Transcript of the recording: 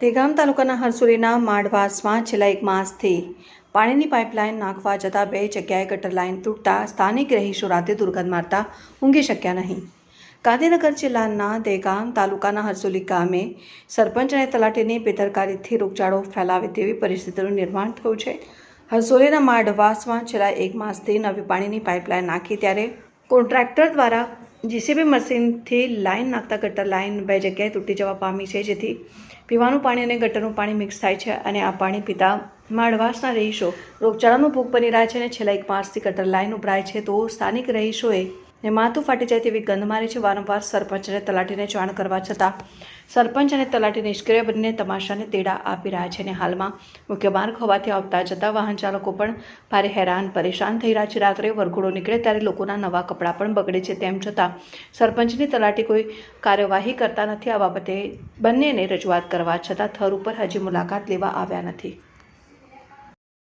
દેગામ તાલુકાના હરસુલીના માડવાસમાં છેલ્લા એક માસથી પાણીની પાઇપલાઇન નાખવા જતાં બે જગ્યાએ ગટર લાઇન તૂટતા સ્થાનિક રહીશો રાતે દુર્ગંધ મારતા ઊંઘી શક્યા નહીં. ગાંધીનગર જિલ્લાના દેગામ તાલુકાના હરસુલી ગામે સરપંચ અને તલાટીની બેદરકારીથી રોગચાળો ફેલાવે તેવી પરિસ્થિતિનું નિર્માણ થયું છે. હરસોલીના માડવાસમાં છેલ્લા એક માસથી નવી પાણીની પાઇપલાઇન નાખી ત્યારે કોન્ટ્રાક્ટર દ્વારા જીસીબી મશીનથી લાઇન નાખતા ગટર લાઇન બે જગ્યાએ તૂટી જવા પામી છે. જેથી પીવાનું પાણી અને ગટરનું પાણી મિક્સ થાય છે અને આ પાણી પીતા માળવાસના રહીશો રોગચાળાનો ભોગ બની રહ્યા છે અને છેલ્લા એક માસથી ગટર લાઇન ઉભરાય છે. તો સ્થાનિક રહીશોએ ને માથું ફાટી જાય તેવી ગંધ મારે છે. વારંવાર સરપંચ અને તલાટીને જાણ કરવા છતાં સરપંચ અને તલાટી નિષ્ક્રિય બનીને તમાશાને તેડા આપી રહ્યા છે અને હાલમાં મુખ્ય માર્ગ હોવાથી આવતા જતા વાહન ચાલકો પણ ભારે હેરાન પરેશાન થઈ રહ્યા છે. રાત્રે વરઘોડો નીકળે ત્યારે લોકોના નવા કપડાં પણ બગડે છે. તેમ છતાં સરપંચની તલાટી કોઈ કાર્યવાહી કરતા નથી. આ બાબતે બંનેને રજૂઆત કરવા છતાં થર ઉપર હજી મુલાકાત લેવા આવ્યા નથી.